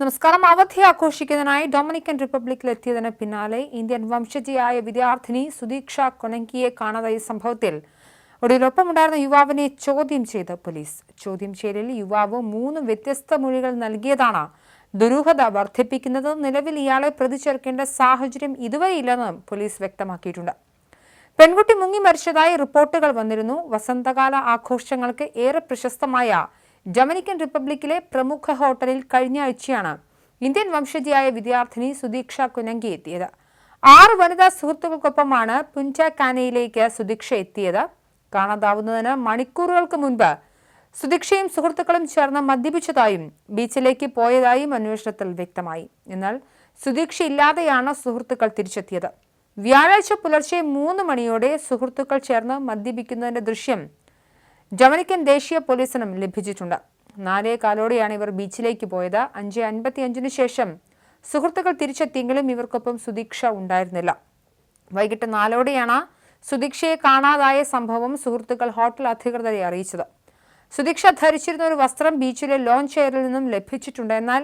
നമസ്കാരം. അവധി ആഘോഷിക്കുന്നതിനായി ഡൊമിനിക്കൻ റിപ്പബ്ലിക്കിൽ എത്തിയതിന് പിന്നാലെ ഇന്ത്യൻ വംശജയായ വിദ്യാർത്ഥിനി സുദീക്ഷ കൊനങ്കിയെ കാണാതായ സംഭവത്തിൽ. ഒടുവിലൊപ്പമുണ്ടായിരുന്ന യുവാവിനെ ചോദ്യം ചെയ്ത് പോലീസ്. ചോദ്യം ചെയ്യലിൽ യുവാവ് മൂന്ന് വ്യത്യസ്ത മൊഴികൾ നൽകിയതാണ്. ദുരൂഹത വർദ്ധിപ്പിക്കുന്നത് നിലവിൽ ഇയാളെ പ്രതി ചേർക്കേണ്ട സാഹചര്യം ഇതുവരെയില്ലെന്ന് പോലീസ് വ്യക്തമാക്കിയിട്ടുണ്ട്. പെൺകുട്ടി മുങ്ങി മരിച്ചതായി റിപ്പോർട്ടുകൾ വന്നിരുന്നു. വസന്തകാല ആഘോഷങ്ങൾക്ക് ഏറെ പ്രശസ്തമായ ഡൊമിനിക്കൻ റിപ്പബ്ലിക്കിലെ പ്രമുഖ ഹോട്ടലിൽ കഴിഞ്ഞ ആഴ്ചയാണ് ഇന്ത്യൻ വംശജയായ വിദ്യാർത്ഥിനി സുദീക്ഷ കുനങ്കി എത്തിയത്. ആറ് വനിതാ സുഹൃത്തുക്കൾക്കൊപ്പമാണ് പുഞ്ച കാനയിലേക്ക് സുദീക്ഷ എത്തിയത്. കാണാതാവുന്നതിന് മണിക്കൂറുകൾക്ക് മുൻപ് സുദീക്ഷയും സുഹൃത്തുക്കളും ചേർന്ന് മദ്യപിച്ചതായും ബീച്ചിലേക്ക് പോയതായും അന്വേഷണത്തിൽ വ്യക്തമായി. എന്നാൽ സുദീക്ഷ ഇല്ലാതെയാണ് സുഹൃത്തുക്കൾ തിരിച്ചെത്തിയത്. വ്യാഴാഴ്ച പുലർച്ചെ മൂന്ന് മണിയോടെ സുഹൃത്തുക്കൾ ചേർന്ന് മദ്യപിക്കുന്നതിന്റെ ദൃശ്യം ജമനിക്കൻ ദേശീയ പോലീസിനും ലഭിച്ചിട്ടുണ്ട്. നാലേ കാലോടെയാണ് ഇവർ ബീച്ചിലേക്ക് പോയത്. അഞ്ച് അൻപത്തി അഞ്ചിനു ശേഷം സുഹൃത്തുക്കൾ തിരിച്ചെത്തിയെങ്കിലും ഇവർക്കൊപ്പം സുദീക്ഷ ഉണ്ടായിരുന്നില്ല. വൈകിട്ട് നാലോടെയാണ് സുദീക്ഷയെ കാണാതായ സംഭവം സുഹൃത്തുക്കൾ ഹോട്ടൽ അധികൃതരെ അറിയിച്ചത്. സുദീക്ഷ ധരിച്ചിരുന്ന ഒരു വസ്ത്രം ബീച്ചിലെ ലോഞ്ച് ചെയറിൽ നിന്നും ലഭിച്ചിട്ടുണ്ട്. എന്നാൽ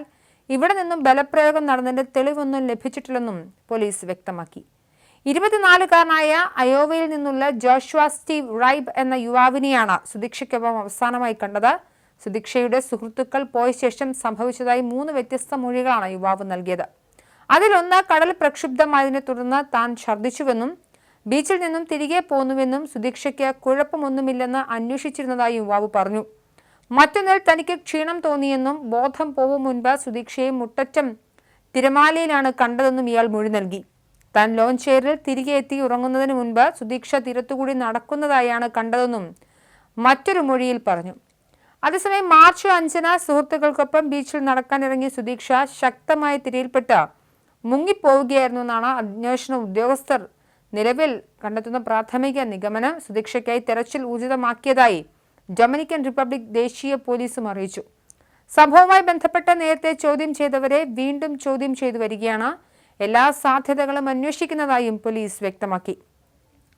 ഇവിടെ നിന്നും ബലപ്രയോഗം നടന്നതിന്റെ തെളിവൊന്നും ലഭിച്ചിട്ടില്ലെന്നും പോലീസ് വ്യക്തമാക്കി. ഇരുപത്തിനാലുകാരനായ അയോവയിൽ നിന്നുള്ള ജോഷ്വ സ്റ്റീവ് റൈബ് എന്ന യുവാവിനെയാണ് സുദീക്ഷയ്ക്കൊപ്പം അവസാനമായി കണ്ടത്. സുദീക്ഷയുടെ സുഹൃത്തുക്കൾ പോയ ശേഷം സംഭവിച്ചതായി മൂന്ന് വ്യത്യസ്ത മൊഴികളാണ് യുവാവ് നൽകിയത്. അതിലൊന്ന് കടൽ പ്രക്ഷുബ്ധമായതിനെ തുടർന്ന് താൻ ഛർദ്ദിച്ചുവെന്നും ബീച്ചിൽ നിന്നും തിരികെ പോന്നുവെന്നും സുദീക്ഷയ്ക്ക് കുഴപ്പമൊന്നുമില്ലെന്ന് അന്വേഷിച്ചിരുന്നതായി യുവാവ് പറഞ്ഞു. മറ്റൊന്നിൽ തനിക്ക് ക്ഷീണം തോന്നിയെന്നും ബോധം പോവും മുൻപ് സുദീക്ഷയെ മുട്ടറ്റം തിരമാലയിലാണ് കണ്ടതെന്നും ഇയാൾ മൊഴി നൽകി. താൻ ലോൺ ചെയറിൽ തിരികെ എത്തി ഉറങ്ങുന്നതിന് മുൻപ് സുദീക്ഷ തീരത്തുകൂടി നടക്കുന്നതായാണ് കണ്ടതെന്നും മറ്റൊരു മൊഴിയിൽ പറഞ്ഞു. അതേസമയം മാർച്ച് അഞ്ചിന് സുഹൃത്തുക്കൾക്കൊപ്പം ബീച്ചിൽ നടക്കാനിറങ്ങിയ സുദീക്ഷ ശക്തമായ തിരയിൽപ്പെട്ട് മുങ്ങിപ്പോവുകയായിരുന്നു എന്നാണ് അന്വേഷണ ഉദ്യോഗസ്ഥർ നിലവിൽ കണ്ടെത്തുന്ന പ്രാഥമിക നിഗമനം സുദീക്ഷയ്ക്കായി തെരച്ചിൽ ഊർജിതമാക്കിയതായി ഡൊമിനിക്കൻ റിപ്പബ്ലിക് ദേശീയ പോലീസും അറിയിച്ചു. സംഭവവുമായി ബന്ധപ്പെട്ട് നേരത്തെ ചോദ്യം ചെയ്തവരെ വീണ്ടും ചോദ്യം ചെയ്തു വരികയാണ് എല്ലാ സാധ്യതകളും അന്വേഷിക്കുന്നതായും പോലീസ് വ്യക്തമാക്കി.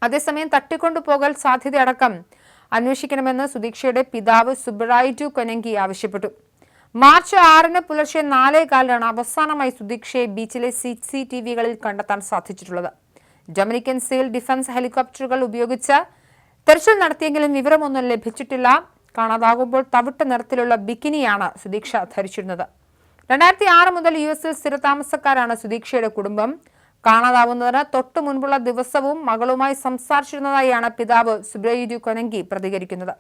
അതേസമയം തട്ടിക്കൊണ്ടുപോകൽ സാധ്യതയടക്കം അന്വേഷിക്കണമെന്ന് സുദീക്ഷയുടെ പിതാവ് സുബ്രായിറ്റു കൊനങ്കി ആവശ്യപ്പെട്ടു. മാർച്ച് ആറിന് പുലർച്ചെ നാലേ കാലിലാണ് അവസാനമായി സുദീക്ഷയെ ബീച്ചിലെ സി സി ടി വികളിൽ കണ്ടെത്താൻ സാധിച്ചിട്ടുള്ളത്. ഡൊമിനിക്കൻ സിവിൽ ഡിഫൻസ് ഹെലികോപ്റ്ററുകൾ ഉപയോഗിച്ച് തെരച്ചിൽ നടത്തിയെങ്കിലും വിവരമൊന്നും ലഭിച്ചിട്ടില്ല. കാണാതാകുമ്പോൾ തവിട്ട് നിറത്തിലുള്ള ബിക്കിനിയാണ് സുദീക്ഷ ധരിച്ചിരുന്നത്. രണ്ടായിരത്തി ആറ് മുതൽ യു എസിൽ സ്ഥിരതാമസക്കാരാണ് സുദീക്ഷയുടെ കുടുംബം. കാണാതാവുന്നതിന് തൊട്ടു മുൻപുള്ള ദിവസവും മകളുമായി സംസാരിച്ചിരുന്നതായാണ് പിതാവ് സുബ്രയുജു കൊനങ്കി പ്രതികരിക്കുന്നത്.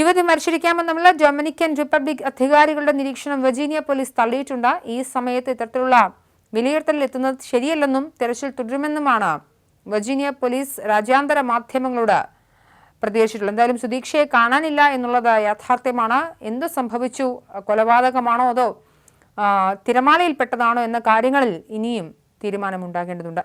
യുവതി മരിച്ചിരിക്കാമെന്നുള്ള ഡൊമിനിക്കൻ റിപ്പബ്ലിക് അധികാരികളുടെ നിരീക്ഷണം വെർജീനിയ പോലീസ് തള്ളിയിട്ടുണ്ട്. ഈ സമയത്ത് ഇത്തരത്തിലുള്ള വിലയിരുത്തലിൽ എത്തുന്നത് ശരിയല്ലെന്നും തെരച്ചിൽ തുടരുമെന്നുമാണ് വെർജീനിയ പോലീസ് രാജ്യാന്തര മാധ്യമങ്ങളോട് പ്രതികരിച്ചിട്ടുള്ളത്. എന്തായാലും സുദീക്ഷയെ കാണാനില്ല എന്നുള്ളത് യാഥാർത്ഥ്യമാണ്. എന്ത് സംഭവിച്ചു? കൊലപാതകമാണോ അതോ തിരമാലയിൽപ്പെട്ടതാണോ എന്ന കാര്യങ്ങളിൽ ഇനിയും തീരുമാനമുണ്ടാകേണ്ടതുണ്ട്.